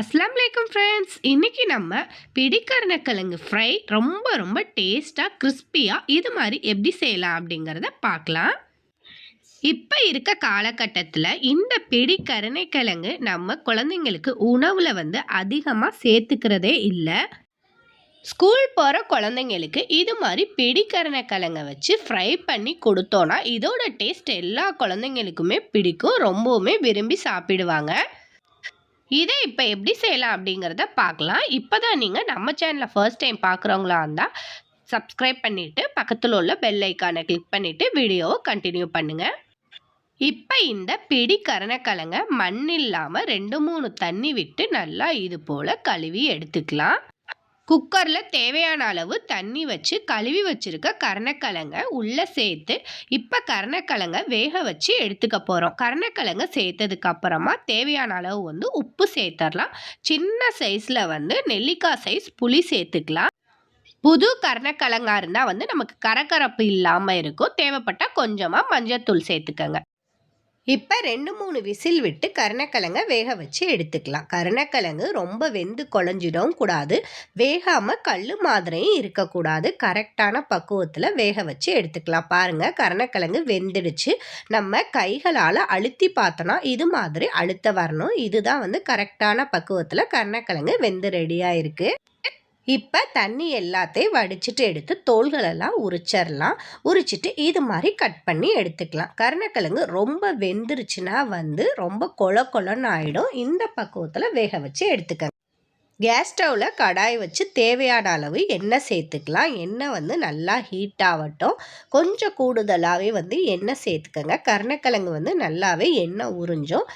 அஸ்லாம் வலைக்கம் ஃப்ரெண்ட்ஸ் இன்றைக்கி நம்ம பிடிக்கரணக்கிழங்கு ஃப்ரை ரொம்ப ரொம்ப டேஸ்ட்டாக கிறிஸ்பியாக இது மாதிரி எப்படி செய்யலாம் அப்படிங்கிறத பார்க்கலாம். இப்போ இருக்க காலகட்டத்தில் இந்த பிடி கருணைக்கிழங்கு நம்ம குழந்தைங்களுக்கு உணவில் வந்து அதிகமாக சேர்த்துக்கிறதே இல்லை. ஸ்கூல் போகிற குழந்தைங்களுக்கு இது மாதிரி பிடிக்கரணக்கிழங்கை வச்சு ஃப்ரை பண்ணி கொடுத்தோன்னா இதோட டேஸ்ட் எல்லா குழந்தைங்களுக்குமே பிடிக்கும். ரொம்பவுமே விரும்பி சாப்பிடுவாங்க. இதை இப்போ எப்படி செய்யலாம் அப்படிங்கிறத பார்க்கலாம். இப்போ தான் நீங்கள் நம்ம சேனலில் ஃபர்ஸ்ட் டைம் பார்க்குறவங்களா இருந்தால் சப்ஸ்கிரைப் பண்ணிவிட்டு பக்கத்தில் உள்ள பெல் ஐக்கானை கிளிக் பண்ணிவிட்டு வீடியோவை கண்டினியூ பண்ணுங்கள் இப்போ இந்த பிடி கரணக்கிழங்க மண் இல்லாமல் ரெண்டு மூணு தண்ணி விட்டு நல்லா இது போல் கழுவி எடுத்துக்கலாம். குக்கரில் தேவையான அளவு தண்ணி வச்சு கழுவி வச்சுருக்க கருணக்கிழங்க உள்ளே சேர்த்து இப்போ கருணக்கிழங்க வேக வச்சு எடுத்துக்க போகிறோம் கருணக்கிழங்க சேர்த்ததுக்கப்புறமா தேவையான அளவு வந்து உப்பு சேர்த்துடலாம் சின்ன சைஸில் வந்து நெல்லிக்காய் சைஸ் புளி சேர்த்துக்கலாம். புது கருணக்கிழங்கா இருந்தால் வந்து நமக்கு கரக்கரப்பு இல்லாமல் இருக்கும். தேவைப்பட்டால் கொஞ்சமாக மஞ்சள் சேர்த்துக்கங்க. இப்போ ரெண்டு மூணு விசில் விட்டு கருணக்கிழங்க வேக வச்சு எடுத்துக்கலாம். கருணக்கிழங்கு ரொம்ப வெந்து குழஞ்சிடவும் கூடாது. வேகாமல் கல் மாதிரியும் இருக்கக்கூடாது. கரெக்டான பக்குவத்தில் வேக வச்சு எடுத்துக்கலாம். பாருங்கள் கருணக்கிழங்கு வெந்துடுச்சு. நம்ம கைகளால் அழுத்தி பார்த்தோன்னா இது மாதிரி அழுத்த வரணும். இதுதான் வந்து கரெக்டான பக்குவத்தில் கருணக்கிழங்கு வெந்து ரெடியாக இருக்குது இப்போ தண்ணி எல்லாத்தையும் வடிச்சிட்டு எடுத்து தோள்களெல்லாம் உரிச்சிடலாம் உரிச்சிட்டு இது மாதிரி கட் பண்ணி எடுத்துக்கலாம். கருணக்கிழங்கு ரொம்ப வெந்துருச்சுன்னா வந்து ரொம்ப கொல கொலன்னு ஆகிடும் இந்த பக்குவத்தில் வேக வச்சு எடுத்துக்கங்க. கேஸ் ஸ்டவ்வில் கடாய் வச்சு தேவையான அளவு எண்ணெய் சேர்த்துக்கலாம். எண்ணெய் வந்து நல்லா ஹீட் ஆகட்டும். கொஞ்சம் கூடுதலாகவே வந்து எண்ணெய் சேர்த்துக்கங்க. கருணக்கிழங்கு வந்து நல்லாவே எண்ணெய் உறிஞ்சும்.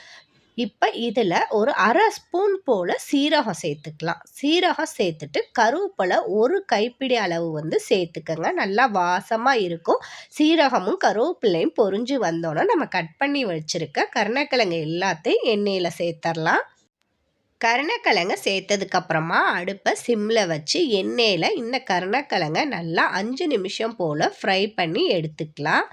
இப்போ இதில் ஒரு அரை ஸ்பூன் போல் சீரகம் சேர்த்துக்கலாம். சீரகம் சேர்த்துட்டு கருவேப்பிலை ஒரு கைப்பிடி அளவு வந்து சேர்த்துக்கோங்க. நல்லா வாசமாக இருக்கும். சீரகமும் கருவேப்பிலையும் பொறிஞ்சு வந்தோன்னே நம்ம கட் பண்ணி வச்சுருக்க கருணக்கிழங்கு எல்லாத்தையும் எண்ணெயில் சேர்த்துடலாம் கருணக்கிழங்க சேர்த்ததுக்கப்புறமா அடுப்பை சிம்மில் வச்சு எண்ணெயில் இந்த கருணக்கிழங்க நல்லா அஞ்சு நிமிஷம் போல் ஃப்ரை பண்ணி எடுத்துக்கலாம்.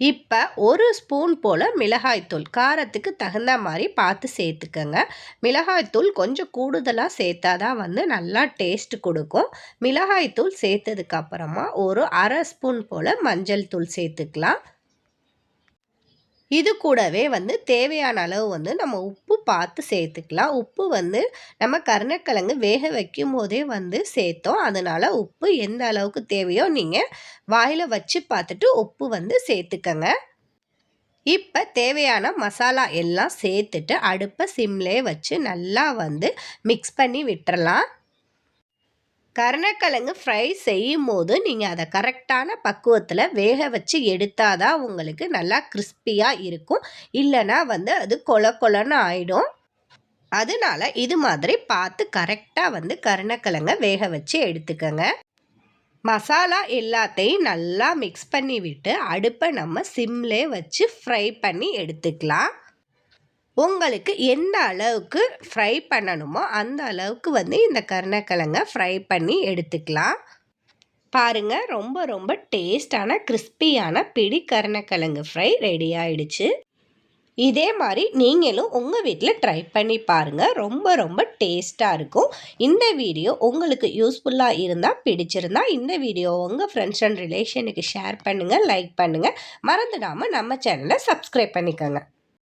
இப்போ ஒரு ஸ்பூன் போல் மிளகாய்த்தூள் காரத்துக்கு தகுந்த மாதிரி பார்த்து சேர்த்துக்கோங்க. மிளகாய்த்தூள் கொஞ்சம் கூடுதலாக சேர்த்தா தான் வந்து நல்லா டேஸ்ட் கொடுக்கும். மிளகாய்த்தூள் சேர்த்ததுக்கப்புறமா ஒரு அரை ஸ்பூன் போல் மஞ்சள் தூள் சேர்த்துக்கலாம். இது கூடவே வந்து தேவையான அளவு வந்து நம்ம உப்பு பார்த்து சேர்த்துக்கலாம். உப்பு வந்து நம்ம கருணக்கிழங்கு வேக வைக்கும் போதே வந்து சேர்த்தோம். அதனால் உப்பு எந்த அளவுக்கு தேவையோ நீங்கள் வாயில் வச்சு பார்த்துட்டு உப்பு வந்து சேர்த்துக்கங்க. இப்போ தேவையான மசாலா எல்லாம் சேர்த்துட்டு அடுப்பை சிம்லே வச்சு நல்லா வந்து மிக்ஸ் பண்ணி விட்டுறலாம். கருணக்கிழங்கு ஃப்ரை செய்யும் போது நீங்கள் அதை கரெக்டான பக்குவத்தில் வேக வச்சு எடுத்தால் தான் உங்களுக்கு நல்லா கிறிஸ்பியாக இருக்கும். இல்லைனா வந்து அது கொல கொலன்னு ஆகிடும் அதனால இது மாதிரி பார்த்து கரெக்டாக வந்து கருணக்கிழங்கை வேக வச்சு எடுத்துக்கோங்க. மசாலா எல்லாத்தையும் நல்லா மிக்ஸ் பண்ணி விட்டு அடுப்பை நம்ம சிம்லே வச்சு ஃப்ரை பண்ணி எடுத்துக்கலாம். உங்களுக்கு எந்த அளவுக்கு ஃப்ரை பண்ணணுமோ அந்த அளவுக்கு வந்து இந்த கருணக்கிழங்க ஃப்ரை பண்ணி எடுத்துக்கலாம். பாருங்கள் ரொம்ப ரொம்ப டேஸ்டான கிறிஸ்பியான பிடி கருணக்கிழங்கு ஃப்ரை ரெடி ஆயிடுச்சு. இதே மாதிரி நீங்களும் உங்கள் வீட்டில் ட்ரை பண்ணி பாருங்கள் ரொம்ப ரொம்ப டேஸ்ட்டாக இருக்கும். இந்த வீடியோ உங்களுக்கு யூஸ்ஃபுல்லாக இருந்தால் பிடிச்சிருந்தா இந்த வீடியோ உங்கள் ஃப்ரெண்ட்ஸ் அண்ட் ரிலேஷனுக்கு ஷேர் பண்ணுங்கள் லைக் பண்ணுங்கள் மறந்துடாமல் நம்ம சேனலை சப்ஸ்கிரைப் பண்ணிக்கோங்க.